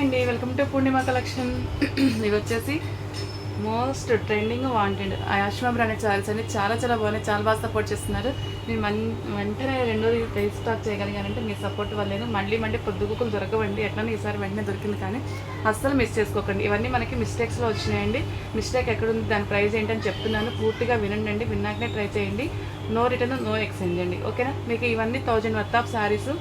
అండి. Welcome to Purnima collection ఇది వచ్చేసి మోస్ట్ ట్రెండింగ్ వాంటెడ్ ఆ అశ్వ బ్రాండెడ్ సారీస్ అన్ని చాలా చాలా బాగున్నాయి. చాలా బాగా సపోర్ట్ చేస్తున్నారు. నేను మన్ వెంటనే రెండో స్టాక్ చేయగలిగానంటే మీ సపోర్ట్ వల్లేను. మళ్ళీ మళ్ళీ పొద్దుగుకులు దొరకవండి. ఎట్లనే ఈసారి వెంటనే దొరికింది కానీ అస్సలు మిస్ చేసుకోకండి. ఇవన్నీ మనకి మిస్టేక్స్లో వచ్చినాయండి. మిస్టేక్ ఎక్కడుంది? దాని ప్రైస్ ఏంటని చెప్తున్నాను. పూర్తిగా వినండి విన్నాకనే ట్రై చేయండి. నో రిటర్న్ నో ఎక్స్చేంజ్ అండి. ఓకేనా మీకు ఇవన్నీ థౌజండ్ వర్త్ ఆఫ్ శారీస్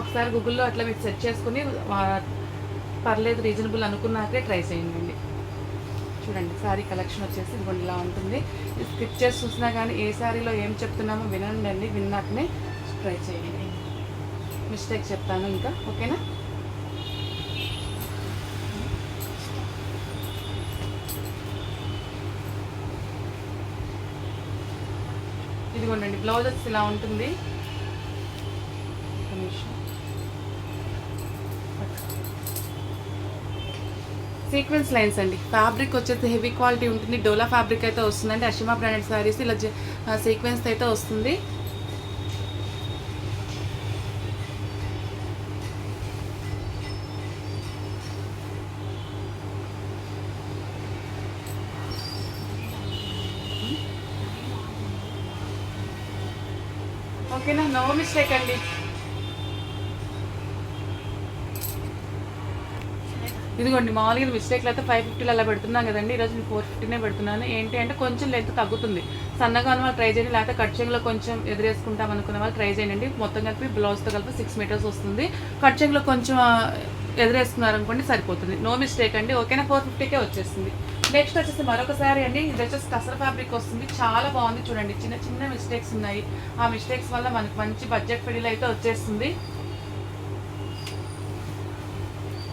ఒకసారి గూగుల్లో అట్లా మీరు సెర్చ్ చేసుకుని పర్లేదు రీజనబుల్ అనుకున్నాకే ట్రై చేయండి. చూడండి శారీ కలెక్షన్ వచ్చేసి ఇదిగోండి ఇలా ఉంటుంది. ఇది స్కిప్ చేసి చూసినా కానీ ఏ శారీలో ఏం చెప్తున్నామో వినండి అండి విన్నాకనే ట్రై చేయండి. మిస్టేక్ చెప్తాను ఇంకా ఓకేనా? ఇదిగోండి బ్లౌజ్ వచ్చి ఇలా ఉంటుంది. సీక్వెన్స్ లైన్స్ అండి. ఫ్యాబ్రిక్ వచ్చేసి హెవీ క్వాలిటీ ఉంటుంది. డోలా ఫ్యాబ్రిక్ అయితే వస్తుందండి. అషిమా బ్రాండెడ్ శారీస్ ఇలా సీక్వెన్స్ అయితే వస్తుంది. ఓకేనా? నో మిస్టేక్ అండి. ఇదిగోండి మామూలుగా మిస్టేక్లు అయితే ఫైవ్ ఫిఫ్టీలో అలా పెడుతున్నాం కదండి. ఈరోజు నేను ఫోర్ ఫిఫ్టీనే పెడుతున్నాను. ఏంటి అంటే కొంచెం లెంత్ తగ్గుతుంది. సన్నగా ఉన్న వాళ్ళు ట్రై చేయండి లేకపోతే కట్చింగ్లో కొంచెం ఎదురేసుకుంటాం అనుకున్న వాళ్ళు ట్రై చేయండి. మొత్తం కలిపి బ్లౌజ్తో కలిపి సిక్స్ మీటర్స్ వస్తుంది. కట్చింగ్లో కొంచెం ఆ, ఎదురేసుకున్నారు అనుకోండి సరిపోతుంది. నో మిస్టేక్ అండి. ఓకేనా ఫోర్ ఫిఫ్టీకే వచ్చేస్తుంది నెక్స్ట్ వచ్చేసి మరొకసారి అండి. ఇది వచ్చేసి కసర ఫ్యాబ్రిక్ వస్తుంది. చాలా బాగుంది చూడండి. చిన్న చిన్న మిస్టేక్స్ ఉన్నాయి. ఆ మిస్టేక్స్ వల్ల మనకి మంచి బడ్జెట్ ఫిడిల్ అయితే వచ్చేస్తుంది.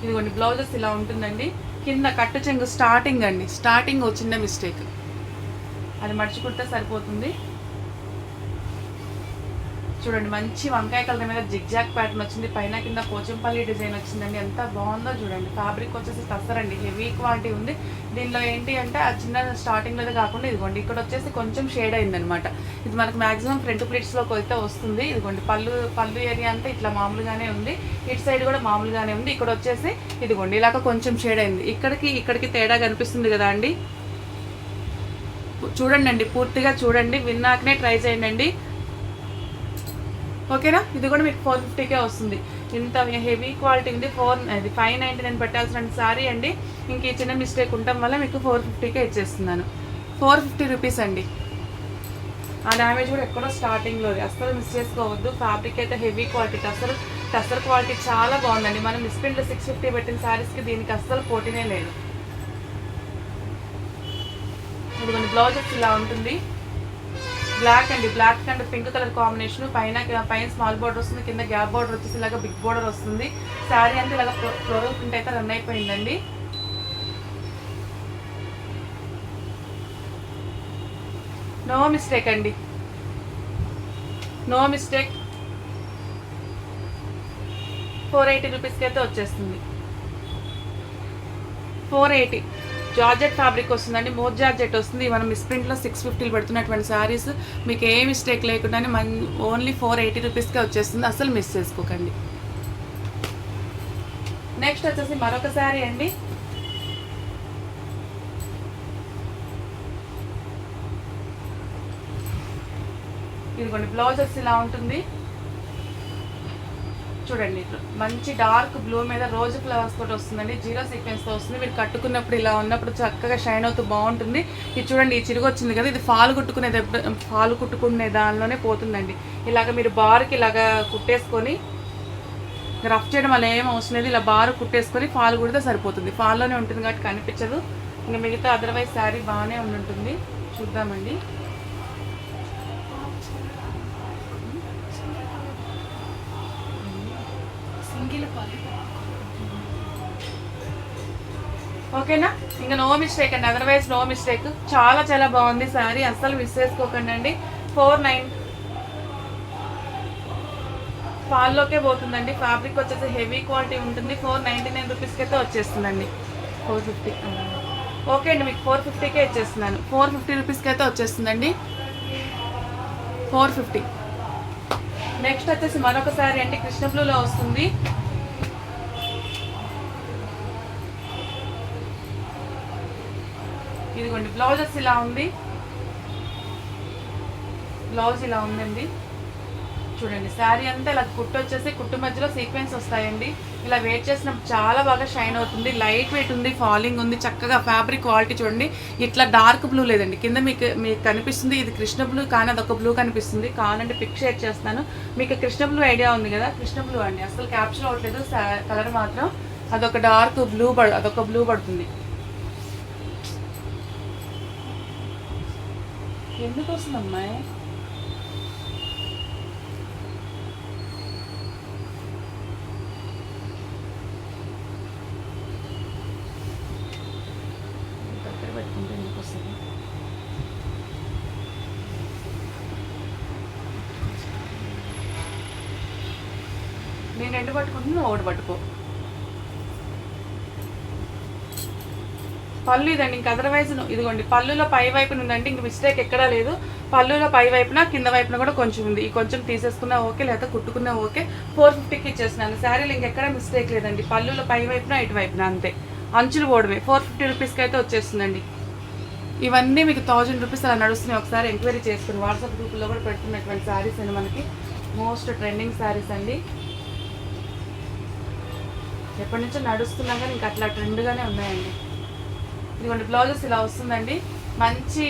ఇదిగోండి బ్లౌజెస్ ఇలా ఉంటుందండి. కింద కట్టు చెంగు స్టార్టింగ్ అండి. స్టార్టింగ్ ఒక చిన్న మిస్టేక్ అది మడుచుకుంటే సరిపోతుంది. చూడండి మంచి వంకాయ కలర్ మీద జిగ్జాక్ ప్యాటర్న్ వచ్చింది. పైన కింద పోచంపల్లి డిజైన్ వచ్చిందండి. ఎంత బాగుందో చూడండి. ఫ్యాబ్రిక్ వచ్చేసి తస్తరండి హెవీ క్వాలిటీ ఉంది. దీనిలో ఏంటి అంటే ఆ చిన్న స్టార్టింగ్లో కాకుండా ఇదిగోండి ఇక్కడ వచ్చేసి కొంచెం షేడ్ అయిందనమాట ఇది మనకు మాక్సిమం ఫ్రంట్ ప్లేట్స్లోకి అయితే వస్తుంది. ఇదిగోండి పళ్ళు పళ్ళు ఏరియా అంతా ఇట్లా మామూలుగానే ఉంది. ఇటు సైడ్ కూడా మామూలుగానే ఉంది. ఇక్కడ వచ్చేసి ఇదిగోండి ఇలాగ కొంచెం షేడ్ అయింది. ఇక్కడికి ఇక్కడికి తేడా కనిపిస్తుంది కదా అండి? చూడండి అండి పూర్తిగా చూడండి. విన్నాకనే ట్రై చేయండి ఓకేనా? ఇది కూడా మీకు ఫోర్ ఫిఫ్టీకే వస్తుంది. ఇంత హెవీ క్వాలిటీ ఉంది. ఫోర్ అది ఫైవ్ నైంటీ నైన్ పెట్టాల్సిన సారీ అండి. ఇంక ఈ చిన్న మిస్టేక్ ఉండటం వల్ల మీకు ఫోర్ ఫిఫ్టీకే ఇచ్చేస్తున్నాను. ఫోర్ ఫిఫ్టీ రూపీస్ అండి. ఆ డ్యామేజ్ కూడా ఎక్కడో స్టార్టింగ్లో అస్సలు మిస్ చేసుకోవద్దు. ఫ్యాబ్రిక్ అయితే హెవీ క్వాలిటీ అసలు టసర్ క్వాలిటీ చాలా బాగుందండి. మనం మిస్ప్రింట్లో సిక్స్ ఫిఫ్టీ పెట్టిన శారీస్కి దీనికి అస్సలు పోటీనే లేదు. ఇదిగోండి బ్లౌజెస్ ఇలా ఉంటుంది. బ్లాక్ అండి black and pink colour combination. పైన పైన స్మాల్ బార్డర్ వస్తుంది కింద గ్యాప్ బార్డర్ వచ్చేసి ఇలాగ బిగ్ బార్డర్ వస్తుంది. శారీ అంతా ఇలాగ ఫ్లోరల్ ప్రింట్ అయితే రన్ అయిపోయిందండి. నో మిస్టేక్ అండి. No mistake. ఫోర్ ఎయిటీ రూపీస్కి అయితే వచ్చేస్తుంది. Four eighty. జార్జెట్ ఫ్యాబ్రిక్ వస్తుందండి మోర్ జార్జెట్ వస్తుంది. మనం మిస్ప్రింట్లో సిక్స్ ఫిఫ్టీలు పెడుతున్నటువంటి శారీస్ మీకు ఏ మిస్టేక్ లేకుండానే మన్ ఓన్లీ ఫోర్ ఎయిటీ రూపీస్కే వచ్చేస్తుంది. అసలు మిస్ చేసుకోకండి. నెక్స్ట్ వచ్చేసి మరొక శారీ అండి. ఇదిగోండి బ్లౌజ్ వచ్చి ఇలా ఉంటుంది. చూడండి మంచి డార్క్ బ్లూ మీద రోజు ఫ్లవర్స్ తోటి వస్తుందండి. జీరో సీక్వెన్స్తో వస్తుంది. మీరు కట్టుకున్నప్పుడు ఇలా ఉన్నప్పుడు చక్కగా షైన్ అవుతూ బాగుంటుంది. ఇది చూడండి ఈ చిరుగు వచ్చింది కదా ఇది ఫాల్ కుట్టుకునే దెబ్బ ఫాల్ కుట్టుకునే దానిలోనే పోతుందండి. ఇలాగ మీరు బార్కి ఇలాగ కుట్టేసుకొని రఫ్ చేయడం వల్ల ఏం అవసరం లేదు. ఇలా బారు కుట్టేసుకొని ఫాల్ కుడితే సరిపోతుంది. ఫాల్లోనే ఉంటుంది కాబట్టి కనిపించదు. ఇంకా మిగతా అదర్వైజ్ శారీ బాగానే ఉంటుంది చూద్దామండి. ఓకేనా? ఇంకా నో మిస్టేక్ అండి. అదర్వైజ్ నో మిస్టేక్ చాలా చాలా బాగుంది శారీ అస్సలు మిస్ చేసుకోకండి అండి. ఫోర్ నైన్ ఫాల్లోకే పోతుందండి. ఫ్యాబ్రిక్ వచ్చేసి హెవీ క్వాలిటీ ఉంటుంది. ఫోర్ నైంటీ నైన్ రూపీస్కి అయితే వచ్చేస్తుందండి. ఫోర్ ఫిఫ్టీ ఓకే అండి మీకు ఫోర్ ఫిఫ్టీకే ఇచ్చేస్తున్నాను. ఫోర్ ఫిఫ్టీ రూపీస్కి అయితే వచ్చేస్తుందండి. ఫోర్ ఫిఫ్టీ నెక్స్ట్ వచ్చేసి మరొక శారీ అంటే కృష్ణ బ్లూలో వస్తుంది. ఇదిగోండి బ్లౌజెస్ ఇలా ఉంది. బ్లౌజ్ ఇలా ఉందండి. చూడండి శారీ అంతా ఇలా కుట్టు వచ్చేసి కుట్టు మధ్యలో సీక్వెన్స్ వస్తాయండి. ఇలా వెయిట్ చేసినప్పుడు చాలా బాగా షైన్ అవుతుంది. లైట్ వెయిట్ ఉంది ఫాలింగ్ ఉంది చక్కగా ఫ్యాబ్రిక్ క్వాలిటీ చూడండి. ఇట్లా డార్క్ బ్లూ లేదండి. కింద మీకు మీకు కనిపిస్తుంది ఇది కృష్ణ బ్లూ కానీ అదొక బ్లూ కనిపిస్తుంది. కావాలంటే పిక్ షేర్ చేస్తాను. మీకు కృష్ణ బ్లూ ఐడియా ఉంది కదా కృష్ణ బ్లూ అండి. అసలు క్యాప్చర్ అవ్వట్లేదు కలర్ మాత్రం. అదొక డార్క్ బ్లూ పడు అదొక బ్లూ పడుతుంది. ఎందుకు వస్తుంది అమ్మాయి దగ్గర పెట్టుకుంటే ఎందుకు వస్తుంది? నేను రెండు పట్టుకుంటున్నా ఒకటి పట్టుకో. పళ్ళు ఇదండి ఇంక అదర్వైజ్ ఇదిగోండి పళ్ళులో పై వైపున ఉందండి ఇంక మిస్టేక్ ఎక్కడా లేదు. పళ్ళులో పై వైపున కింద వైపున కూడా కొంచెం ఉంది. ఈ కొంచెం తీసేసుకున్నా ఓకే లేదా కుట్టుకున్నా ఓకే. ఫోర్ ఫిఫ్టీకి ఇచ్చేసినాను. శారీలు ఇంకెక్కడ మిస్టేక్ లేదండి. పళ్ళులో పై వైపున ఇటు వైపున అంతే. అంచులు పోవడమే. ఫోర్ ఫిఫ్టీ రూపీస్కి అయితే వచ్చేస్తుందండి. ఇవన్నీ మీకు థౌజండ్ రూపీస్ అలా నడుస్తున్నాయి. ఒకసారి ఎంక్వైరీ చేసుకుని వాట్సాప్ గ్రూప్లో కూడా పెడుతున్నటువంటి శారీస్ అండి మనకి. మోస్ట్ ట్రెండింగ్ శారీస్ అండి. ఎప్పటి నుంచో నడుస్తున్నా కానీ ఇంకా అట్లా ట్రెండ్గానే ఉన్నాయండి. ఇదిగోండి బ్లౌజెస్ ఇలా వస్తుందండి. మంచి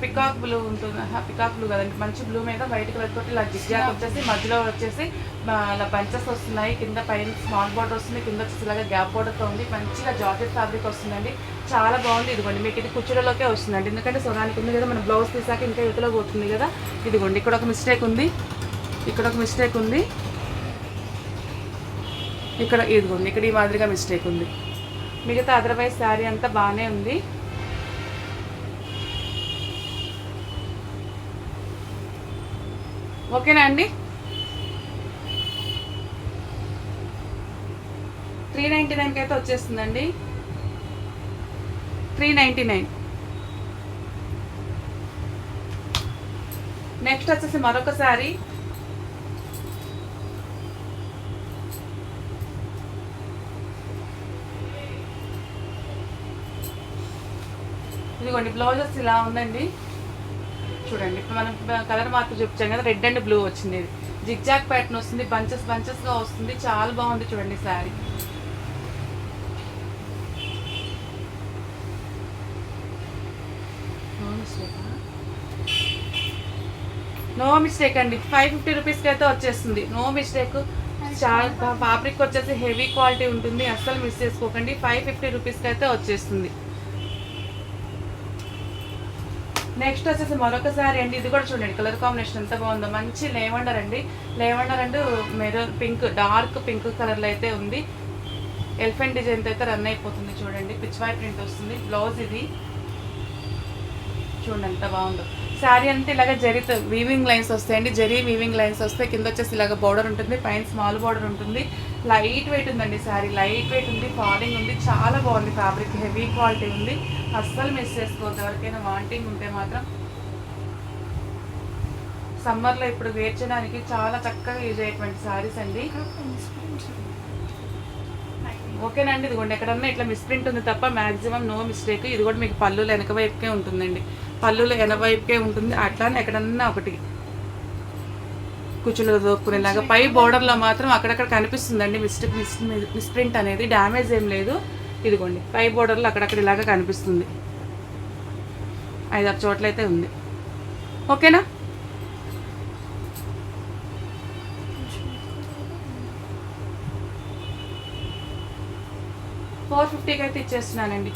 పికాక్ బ్లూ ఉంటుంది. పికాక్ బ్లూ కదండి మంచి బ్లూ మీద వైట్ కలర్ తోటి ఇలా జిగ్జాక్ వచ్చేసి మధ్యలో వచ్చేసి ఇలా బంచెస్ వస్తున్నాయి. కింద పైన స్మాల్ బార్డర్ వస్తుంది కింద వచ్చేసి ఇలాగా గ్యాప్ బార్డర్తో ఉంది. మంచిగా జాకెట్ ఫ్యాబ్రిక్ వస్తుందండి. చాలా బాగుంది ఇదిగోండి మీకు ఇది కుచ్చులలోకే వస్తుందండి. ఎందుకంటే సొరానికి ఉంది కదా మన బ్లౌజ్ తీసాక ఇంకా యువతలో పోతుంది కదా. ఇదిగోండి ఇక్కడ ఒక మిస్టేక్ ఉంది. ఇక్కడ ఒక మిస్టేక్ ఉంది. ఇక్కడ ఇదిగోండి ఇక్కడ ఈ మాదిరిగా మిస్టేక్ ఉంది. మిగతా అదర్వైజ్ శారీ అంతా బాగానే ఉంది. ఓకేనా అండి? త్రీ నైంటీ నైన్కి అయితే వచ్చేస్తుందండి. త్రీ నైంటీ నైన్ నెక్స్ట్ వచ్చేసి మరొక శారీ. ఇదిగోండి బ్లౌజెస్ ఇలా ఉందండి. చూడండి ఇప్పుడు మనం కలర్ మార్పు చూపించాం కదా రెడ్ అండ్ బ్లూ వచ్చింది ఇది. జిగ్జాక్ ప్యాటర్న్ వస్తుంది బంచెస్ బంచెస్గా వస్తుంది చాలా బాగుంది చూడండి శారీ. నో మిస్టేక్ అండి. ఫైవ్ ఫిఫ్టీ రూపీస్కి అయితే వచ్చేస్తుంది. నో మిస్టేక్ చాలా ఫ్యాబ్రిక్ వచ్చేసి హెవీ క్వాలిటీ ఉంటుంది. అస్సలు మిస్ చేసుకోకండి. ఫైవ్ ఫిఫ్టీ రూపీస్కి అయితే వచ్చేస్తుంది. నెక్స్ట్ వచ్చేసి మరొక శారీ అండి ఇది కూడా చూడండి కలర్ కాంబినేషన్ ఎంత బాగుందో. మంచి లేవండర్ అండి. Lavender and maroon pink dark pink కలర్లో అయితే ఉంది. ఎలిఫెంట్ డిజైన్ అయితే రన్ అయిపోతుంది చూడండి. పిచ్ ప్రింట్ వస్తుంది. బ్లౌజ్ ఇది. చూడండి ఎంత బాగుందో. శారీ అంటే ఇలాగ జరీ వీవింగ్ లైన్స్ వస్తాయండి. జరీ వీవింగ్ లైన్స్ వస్తే కింద వచ్చేసి ఇలాగ బార్డర్ ఉంటుంది. పైన స్మాల్ బార్డర్ ఉంటుంది. లైట్ వెయిట్ ఉందండి శారీ. లైట్ వెయిట్ ఉంది ఫాలింగ్ ఉంది చాలా బాగుంది ఫ్యాబ్రిక్. హెవీ క్వాలిటీ ఉంది. అస్సలు మిస్ చేసుకోవద్దు. ఎవరికైనా వాంటింగ్ ఉంటే మాత్రం. సమ్మర్లో ఇప్పుడు వేర్ చేయడానికి చాలా చక్కగా యూజ్ అయ్యేటువంటి శారీస్ అండి. ఓకేనండి ఇదిగోండి. ఎక్కడన్నా ఇట్లా మిస్ప్రింట్ ఉంది తప్ప మాక్సిమం నో మిస్టేక్. ఇది కూడా మీకు పళ్ళులో వెనక వైపుకే ఉంటుందండి. పళ్ళులో వెనక వైపుకే ఉంటుంది. అట్లానే ఎక్కడన్నా ఒకటి. కుచ్చులు దోపుకునేలాగా పై బోర్డర్లో మాత్రం అక్కడక్కడ కనిపిస్తుందండి. మిస్టేక్ మిస్ మిస్ప్రింట్ అనేది డ్యామేజ్ ఏం లేదు. ఇదిగోండి పై బోర్డర్లో అక్కడక్కడ ఇలాగా కనిపిస్తుంది. ఐదారు చోట్ల అయితే ఉంది. ఓకేనా? ఫోర్ ఫిఫ్టీకి అయితే ఇచ్చేస్తున్నానండి.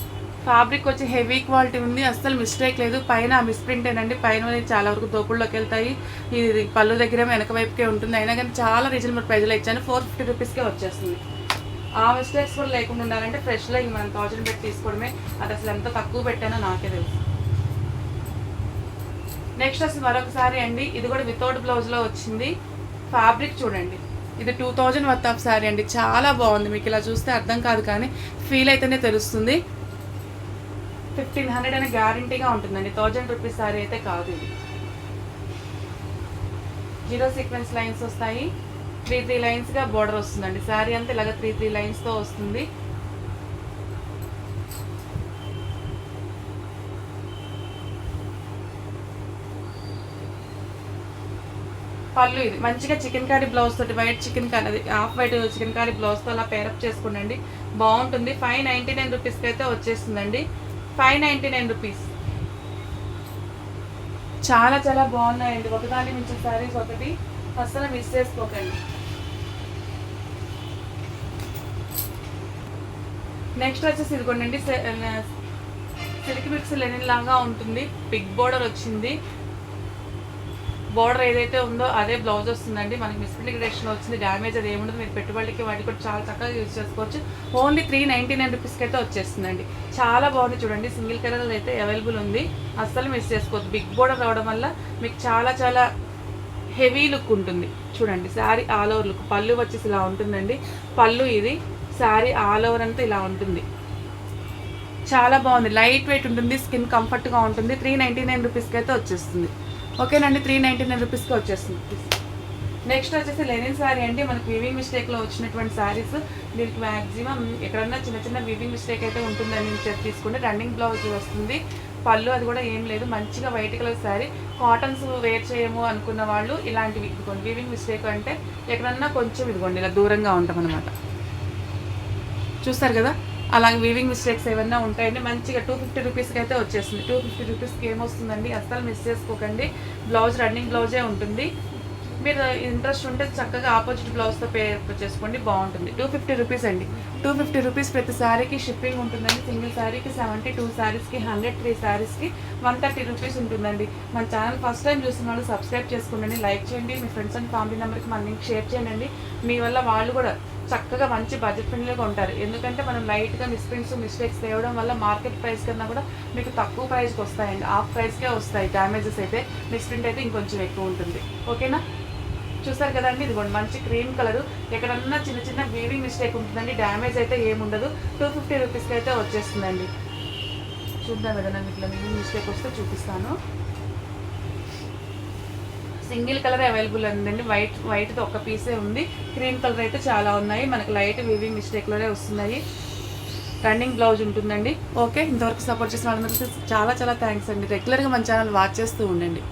ఫ్యాబ్రిక్ వచ్చి హెవీ క్వాలిటీ ఉంది. అస్సలు మిస్టేక్ లేదు. పైన మిస్ప్రింట్ ఏనండి పైన చాలా వరకు దోపుల్లోకి వెళ్తాయి. ఇది పళ్ళు దగ్గర వెనక వైపుకే ఉంటుంది. అయినా కానీ చాలా రీజనబుల్ ప్రైజ్లో ఇచ్చాను. ఫోర్ ఫిఫ్టీ రూపీస్కే వచ్చేస్తుంది. ఆ మిస్టేక్స్ కూడా లేకుండా ఉండాలంటే ఫ్రెష్లో ఇంక మనం థౌజండ్ పెట్టి తీసుకోవడమే. అది అసలు ఎంత తక్కువ పెట్టానో నాకే తెలుసు. నెక్స్ట్ అసలు మరొకసారి అండి. ఇది కూడా వితౌట్ బ్లౌజ్లో వచ్చింది. ఫ్యాబ్రిక్ చూడండి. ఇది two thousand worth of sari అండి. చాలా బాగుంది. మీకు ఇలా చూస్తే అర్థం కాదు కానీ ఫీల్ అయితేనే తెలుస్తుంది. ఫిఫ్టీన్ హండ్రెడ్ అనే గ్యారంటీగా ఉంటుందండి. థౌజండ్ రూపీస్ సారీ అయితే కాదు ఇది. జీరో సీక్వెన్స్ లైన్స్ వస్తాయి. త్రీ త్రీ లైన్స్గా బార్డర్ వస్తుందండి. శారీ అంతా ఇలాగ త్రీ త్రీ లైన్స్తో వస్తుంది. పళ్ళు ఇది. మంచిగా చికెన్ కర్రీ బ్లౌజ్ తోటి white chicken curry half white chicken curry బ్లౌజ్తో అలా పేరప్ చేసుకోండి బాగుంటుంది. ఫైవ్ నైంటీ నైన్ రూపీస్కి అయితే వచ్చేస్తుందండి. Five ninety nine rupees. చాలా చాలా బాగున్నాయండి. ఒకదాని మించిన శారీస్ ఒకటి. అసలు మిస్ చేసుకోకండి. నెక్స్ట్ వచ్చేసి ఇదిగోండి సిల్క్ మిక్స్ లెనిన్ లాగా ఉంటుంది. బిగ్ బోర్డర్ వచ్చింది. బోర్డర్ ఏదైతే ఉందో అదే బ్లౌజ్ వస్తుందండి. మనకి మిస్ప్రింటేషన్ వచ్చింది డ్యామేజ్ అది ఏముండదు. మీరు పెట్టుబడికి వాటికి కూడా చాలా చక్కగా యూజ్ చేసుకోవచ్చు. ఓన్లీ త్రీ నైంటీ నైన్ రూపీస్కి అయితే వచ్చేస్తుందండి. చాలా బాగుంది చూడండి. సింగిల్ కలర్ అయితే అవైలబుల్ ఉంది. అస్సలు మిస్ చేసుకోవద్దు. బిగ్ బోర్డర్ రావడం వల్ల మీకు చాలా చాలా హెవీ లుక్ ఉంటుంది. చూడండి శారీ ఆల్ ఓవర్ లుక్. పళ్ళు వచ్చేసి ఇలా ఉంటుందండి. పళ్ళు ఇది శారీ ఆల్ ఓవర్ అంతా ఇలా ఉంటుంది. చాలా బాగుంది. లైట్ వెయిట్ ఉంటుంది స్కిన్ కంఫర్ట్గా ఉంటుంది. త్రీ నైంటీ నైన్ రూపీస్కి అయితే వచ్చేస్తుంది. ఓకేనండి త్రీ నైంటీ నైన్ రూపీస్కి వచ్చేస్తుంది. నెక్స్ట్ వచ్చేసి లెనిన్ శారీ అండి. మనకి వివింగ్ మిస్టేక్లో వచ్చినటువంటి శారీస్ దీనికి మ్యాక్సిమం ఎక్కడన్నా చిన్న చిన్న వివింగ్ మిస్టేక్ అయితే ఉంటుందని చెప్పి తీసుకుంటే రన్నింగ్ బ్లౌజ్ వస్తుంది. పళ్ళు అది కూడా ఏం లేదు. మంచిగా white colour sari cottons wear చేయము అనుకున్న వాళ్ళు ఇలాంటివి ఇదిగోండి. వీవింగ్ మిస్టేక్ అంటే ఎక్కడన్నా కొంచెం ఇదిగోండి ఇలా దూరంగా ఉంటాం అనమాట చూస్తారు కదా? అలాగే వీవింగ్ మిస్టేక్స్ ఏమైనా ఉంటాయండి మంచిగా టూ ఫిఫ్టీ రూపీస్కి అయితే వచ్చేస్తుంది. టూ ఫిఫ్టీ రూపీస్కి ఏమొస్తుందండి? అస్సలు మిస్ చేసుకోకండి. బ్లౌజ్ రన్నింగ్ బ్లౌజే ఉంటుంది. మీరు ఇంట్రెస్ట్ ఉంటే చక్కగా ఆపోజిట్ బ్లౌజ్తో పే చేసుకోండి బాగుంటుంది. టూ ఫిఫ్టీ రూపీస్ అండి. టూ ఫిఫ్టీ రూపీస్ ప్రతి శారీకి షిప్పింగ్ ఉంటుందండి. సింగిల్ శారీకి సెవెంటీ టూ శారీస్కి హండ్రెడ్ త్రీ శారీస్కి వన్ థర్టీ రూపీస్ ఉంటుందండి. మన ఛానల్ ఫస్ట్ టైం చూసిన వాళ్ళు సబ్స్క్రైబ్ చేసుకోండి లైక్ చేయండి. మీ ఫ్రెండ్స్ అండ్ ఫ్యామిలీ నెంబర్కి మన లింక్ షేర్ చేయండి. మీ వల్ల వాళ్ళు కూడా చక్కగా మంచి బడ్జెట్ ఫ్రెండ్లీగా ఉంటారు ఎందుకంటే మనం లైట్గా మిస్ప్రింట్స్ మిస్టేక్స్ తేవడం వల్ల మార్కెట్ ప్రైస్ కన్నా కూడా మీకు తక్కువ ప్రైస్కి వస్తాయండి. హాఫ్ ప్రైస్కే వస్తాయి డ్యామేజెస్ అయితే. మిస్ప్రింట్ అయితే ఇంకొంచెం ఎక్కువ ఉంటుంది. ఓకేనా చూసారు కదండి? ఇదిగోండి మంచి క్రీమ్ కలర్ ఎక్కడన్నా చిన్న చిన్న వీవింగ్ మిస్టేక్ ఉంటుందండి. డ్యామేజ్ అయితే ఏముండదు. టూ ఫిఫ్టీ రూపీస్కి అయితే వచ్చేస్తుందండి. చూద్దాం ఏదైనా ఇట్లా వీవింగ్ మిస్టేక్ వస్తే చూపిస్తాను. సింగిల్ కలర్ అవైలబుల్ ఉందండి. వైట్ వైట్ ఒక పీసే ఉంది. క్రీమ్ కలర్ అయితే చాలా ఉన్నాయి. మనకి లైట్ వీవింగ్ మిస్టేక్లోనే వస్తున్నాయి. రన్నింగ్ బ్లౌజ్ ఉంటుందండి. ఓకే ఇంతవరకు సపోర్ట్ చేసిన వాళ్ళందరికీ చాలా చాలా థ్యాంక్స్ అండి. రెగ్యులర్గా మన ఛానల్ వాచ్ చేస్తూ ఉండండి.